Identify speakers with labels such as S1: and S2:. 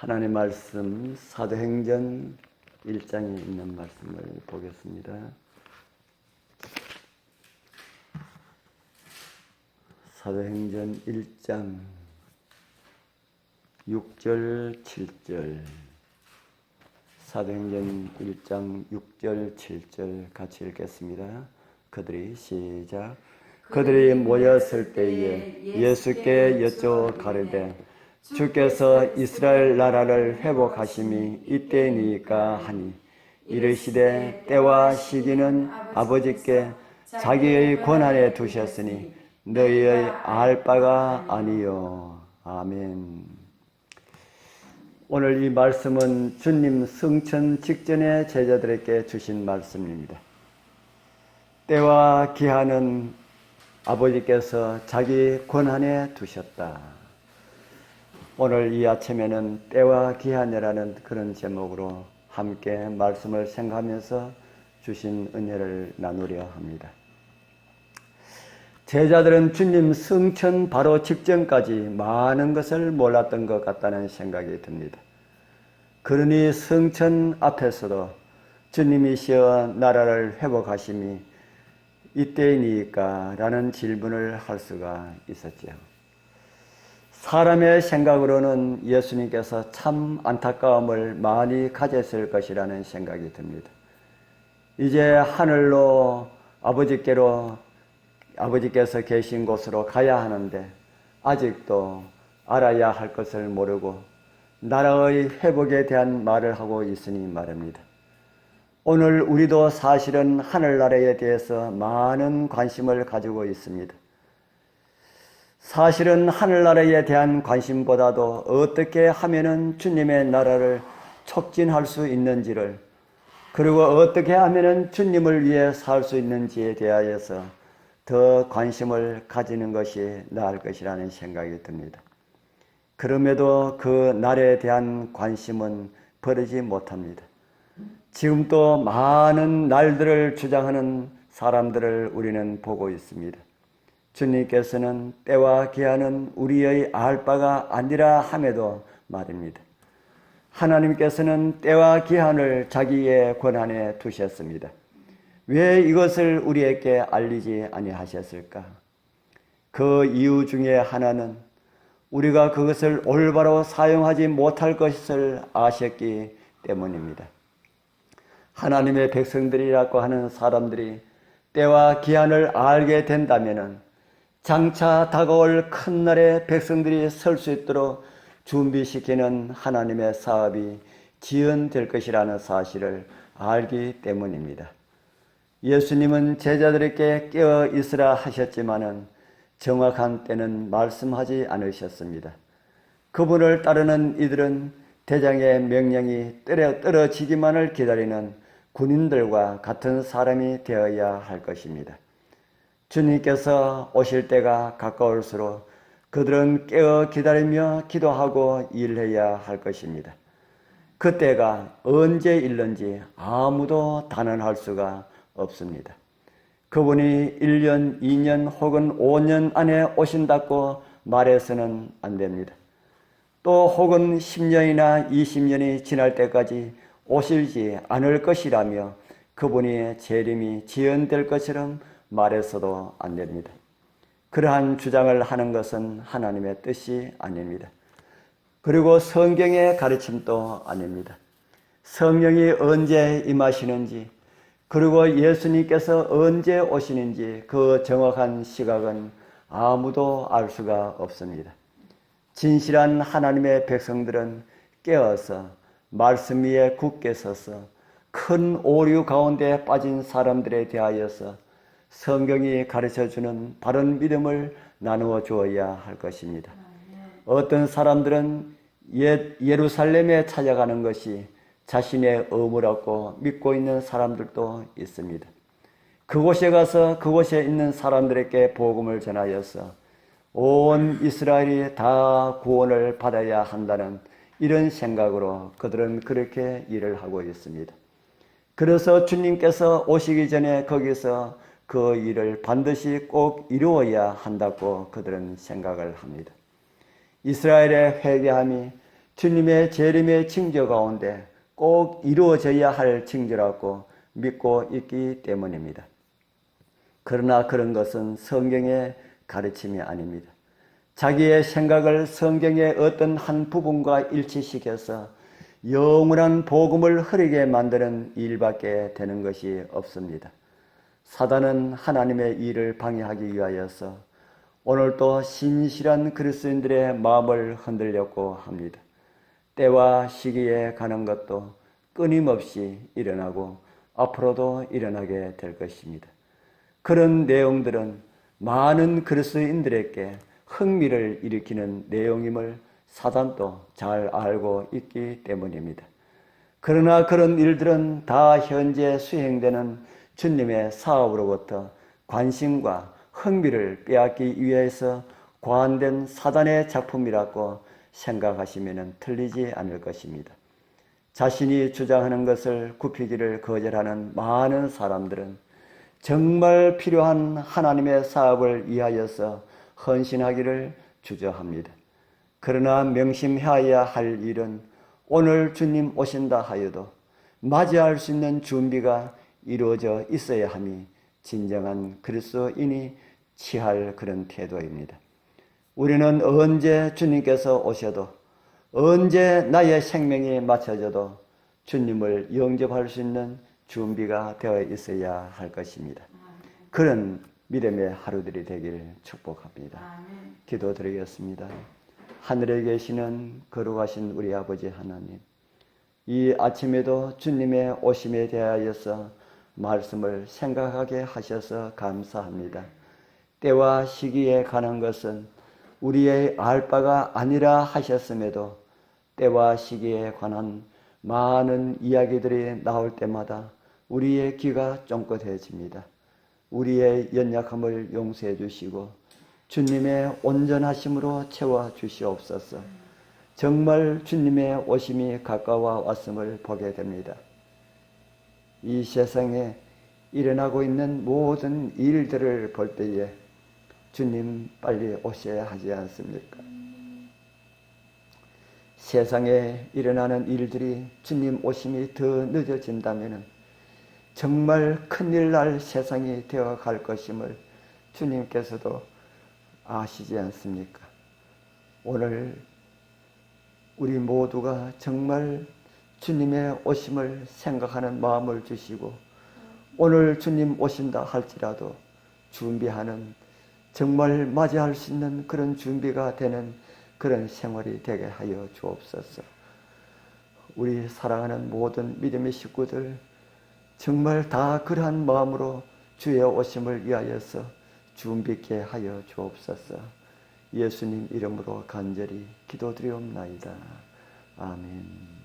S1: 하나님 말씀 사도행전 1장에 있는 말씀을 보겠습니다. 사도행전 1장 6절 7절 사도행전 1장 6절 7절 같이 읽겠습니다. 그들이 시작 그들이 모였을 때에 예수께 여쭤 가르되 주께서 이스라엘 나라를 회복하심이 이때니까 하니 이르시되 때와 시기는 아버지께 자기의 권한에 두셨으니 너희의 알 바가 아니요 아멘. 오늘 이 말씀은 주님 승천 직전에 제자들에게 주신 말씀입니다. 때와 기한은 아버지께서 자기 권한에 두셨다. 오늘 이 아침에는 때와 기한이라는 그런 제목으로 함께 말씀을 생각하면서 주신 은혜를 나누려 합니다. 제자들은 주님 승천 바로 직전까지 많은 것을 몰랐던 것 같다는 생각이 듭니다. 그러니 승천 앞에서도 주님이시여 나라를 회복하심이 이때이니까 라는 질문을 할 수가 있었죠. 사람의 생각으로는 예수님께서 참 안타까움을 많이 가졌을 것이라는 생각이 듭니다. 이제 하늘로 아버지께로 아버지께서 계신 곳으로 가야 하는데 아직도 알아야 할 것을 모르고 나라의 회복에 대한 말을 하고 있으니 말입니다. 오늘 우리도 사실은 하늘나라에 대해서 많은 관심을 가지고 있습니다. 사실은 하늘나라에 대한 관심보다도 어떻게 하면은 주님의 나라를 촉진할 수 있는지를 그리고 어떻게 하면은 주님을 위해 살 수 있는지에 대하여서 더 관심을 가지는 것이 나을 것이라는 생각이 듭니다. 그럼에도 그 날에 대한 관심은 버리지 못합니다. 지금도 많은 날들을 주장하는 사람들을 우리는 보고 있습니다. 주님께서는 때와 기한은 우리의 알 바가 아니라 함에도 말입니다. 하나님께서는 때와 기한을 자기의 권한에 두셨습니다. 왜 이것을 우리에게 알리지 아니하셨을까? 그 이유 중에 하나는 우리가 그것을 올바로 사용하지 못할 것을 아셨기 때문입니다. 하나님의 백성들이라고 하는 사람들이 때와 기한을 알게 된다면은 장차 다가올 큰 날에 백성들이 설 수 있도록 준비시키는 하나님의 사업이 지연될 것이라는 사실을 알기 때문입니다. 예수님은 제자들에게 깨어 있으라 하셨지만은 정확한 때는 말씀하지 않으셨습니다. 그분을 따르는 이들은 대장의 명령이 떨어지기만을 기다리는 군인들과 같은 사람이 되어야 할 것입니다. 주님께서 오실 때가 가까울수록 그들은 깨어 기다리며 기도하고 일해야 할 것입니다. 그때가 언제 일는지 아무도 단언할 수가 없습니다. 그분이 1년, 2년 혹은 5년 안에 오신다고 말해서는 안 됩니다. 또 혹은 10년이나 20년이 지날 때까지 오실지 않을 것이라며 그분의 재림이 지연될 것처럼 말해서도 안 됩니다. 그러한 주장을 하는 것은 하나님의 뜻이 아닙니다. 그리고 성경의 가르침도 아닙니다. 성령이 언제 임하시는지, 그리고 예수님께서 언제 오시는지 그 정확한 시각은 아무도 알 수가 없습니다. 진실한 하나님의 백성들은 깨어서 말씀 위에 굳게 서서 큰 오류 가운데 빠진 사람들에 대하여서 성경이 가르쳐 주는 바른 믿음을 나누어 주어야 할 것입니다. 어떤 사람들은 예, 예루살렘에 찾아가는 것이 자신의 의무라고 믿고 있는 사람들도 있습니다. 그곳에 가서 그곳에 있는 사람들에게 복음을 전하여서 온 이스라엘이 다 구원을 받아야 한다는 이런 생각으로 그들은 그렇게 일을 하고 있습니다. 그래서 주님께서 오시기 전에 거기서 그 일을 반드시 꼭 이루어야 한다고 그들은 생각을 합니다. 이스라엘의 회개함이 주님의 재림의 징조 가운데 꼭 이루어져야 할 징조라고 믿고 있기 때문입니다. 그러나 그런 것은 성경의 가르침이 아닙니다. 자기의 생각을 성경의 어떤 한 부분과 일치시켜서 영원한 복음을 흐리게 만드는 일밖에 되는 것이 없습니다. 사단은 하나님의 일을 방해하기 위하여서 오늘도 신실한 그리스도인들의 마음을 흔들렸고 합니다. 때와 시기에 가는 것도 끊임없이 일어나고 앞으로도 일어나게 될 것입니다. 그런 내용들은 많은 그리스도인들에게 흥미를 일으키는 내용임을 사단도 잘 알고 있기 때문입니다. 그러나 그런 일들은 다 현재 수행되는 주님의 사업으로부터 관심과 흥미를 빼앗기 위해서 고안된 사단의 작품이라고 생각하시면 틀리지 않을 것입니다. 자신이 주장하는 것을 굽히기를 거절하는 많은 사람들은 정말 필요한 하나님의 사업을 위하여서 헌신하기를 주저합니다. 그러나 명심해야 할 일은 오늘 주님 오신다 하여도 맞이할 수 있는 준비가 이루어져 있어야 함이 진정한 그리스도인이 취할 그런 태도입니다. 우리는 언제 주님께서 오셔도 언제 나의 생명이 맞춰져도 주님을 영접할 수 있는 준비가 되어 있어야 할 것입니다. 그런 믿음의 하루들이 되길 축복합니다. 기도드리겠습니다. 하늘에 계시는 거룩하신 우리 아버지 하나님, 이 아침에도 주님의 오심에 대하여서 말씀을 생각하게 하셔서 감사합니다. 때와 시기에 관한 것은 우리의 알 바가 아니라 하셨음에도 때와 시기에 관한 많은 이야기들이 나올 때마다 우리의 귀가 쫑긋해집니다. 우리의 연약함을 용서해 주시고 주님의 온전하심으로 채워 주시옵소서. 정말 주님의 오심이 가까워 왔음을 보게 됩니다. 이 세상에 일어나고 있는 모든 일들을 볼 때에 주님 빨리 오셔야 하지 않습니까? 세상에 일어나는 일들이 주님 오심이 더 늦어진다면 정말 큰일 날 세상이 되어 갈 것임을 주님께서도 아시지 않습니까? 오늘 우리 모두가 정말 주님의 오심을 생각하는 마음을 주시고 오늘 주님 오신다 할지라도 준비하는 정말 맞이할 수 있는 그런 준비가 되는 그런 생활이 되게 하여 주옵소서. 우리 사랑하는 모든 믿음의 식구들 정말 다 그러한 마음으로 주의 오심을 위하여서 준비케 하여 주옵소서. 예수님 이름으로 간절히 기도드리옵나이다. 아멘.